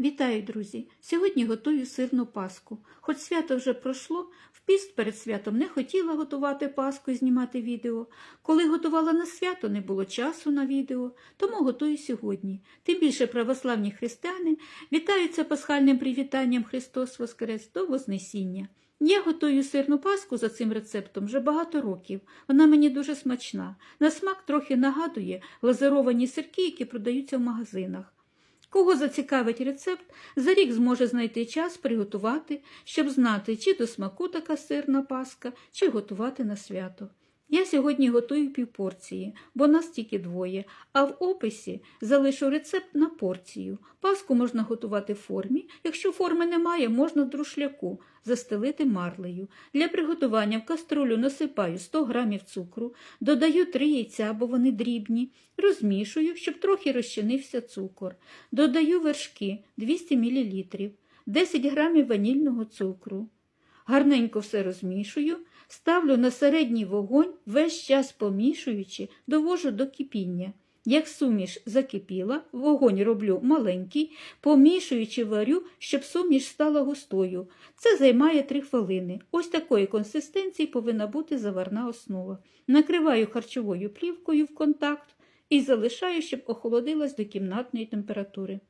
Вітаю, друзі! Сьогодні готую сирну паску. Хоч свято вже пройшло, в піст перед святом не хотіла готувати паску і знімати відео. Коли готувала на свято, не було часу на відео, тому готую сьогодні. Тим більше православні християни вітаються пасхальним привітанням Христос Воскрес до Вознесіння. Я готую сирну паску за цим рецептом вже багато років. Вона мені дуже смачна. На смак трохи нагадує глазировані сирки, які продаються в магазинах. Кого зацікавить рецепт, за рік зможе знайти час приготувати, щоб знати, чи до смаку така сирна паска, чи готувати на свято. Я сьогодні готую півпорції, бо нас тільки двоє, а в описі залишу рецепт на порцію. Паску можна готувати в формі. Якщо форми немає, можна в друшляку застелити марлею. Для приготування в каструлю насипаю 100 г цукру, додаю 3 яйця, бо вони дрібні, розмішую, щоб трохи розчинився цукор. Додаю вершки 200 мл, 10 г ванільного цукру. Гарненько все розмішую, ставлю на середній вогонь, весь час помішуючи, довожу до кипіння. Як суміш закипіла, вогонь роблю маленький, помішуючи варю, щоб суміш стала густою. Це займає 3 хвилини. Ось такої консистенції повинна бути заварна основа. Накриваю харчовою плівкою в контакт і залишаю, щоб охолодилась до кімнатної температури.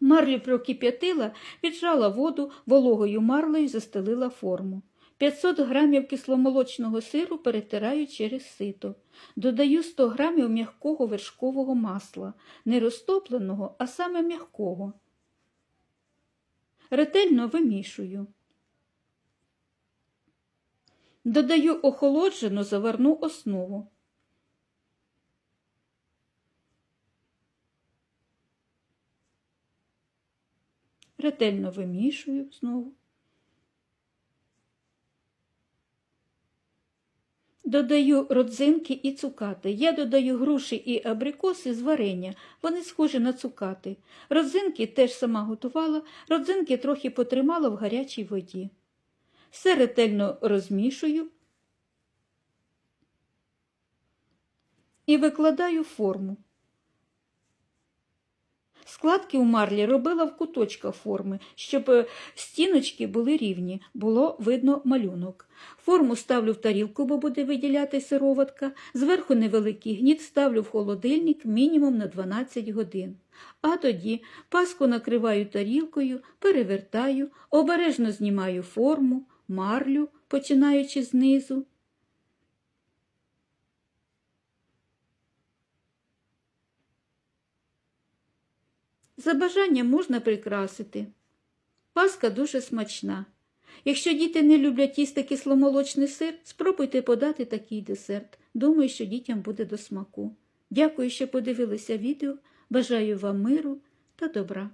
Марлю прокип'ятила, віджала воду, вологою марлею застелила форму. 500 грамів кисломолочного сиру перетираю через сито. Додаю 100 грамів м'якого вершкового масла, не розтопленого, а саме м'якого. Ретельно вимішую. Додаю охолоджену заварну основу. Ретельно вимішую знову. Додаю родзинки і цукати. Я додаю груші і абрикоси з варення. Вони схожі на цукати. Родзинки теж сама готувала, родзинки трохи потримала в гарячій воді. Все ретельно розмішую і викладаю форму. Складки у марлі робила в куточках форми, щоб е, стіночки були рівні, було видно малюнок. Форму ставлю в тарілку, бо буде виділяти сироватка. Зверху невеликий гніт ставлю в холодильник мінімум на 12 годин. А тоді паску накриваю тарілкою, перевертаю, обережно знімаю форму, марлю, починаючи знизу. За бажанням можна прикрасити. Паска дуже смачна. Якщо діти не люблять їсти кисломолочний сир, спробуйте подати такий десерт. Думаю, що дітям буде до смаку. Дякую, що подивилися відео. Бажаю вам миру та добра.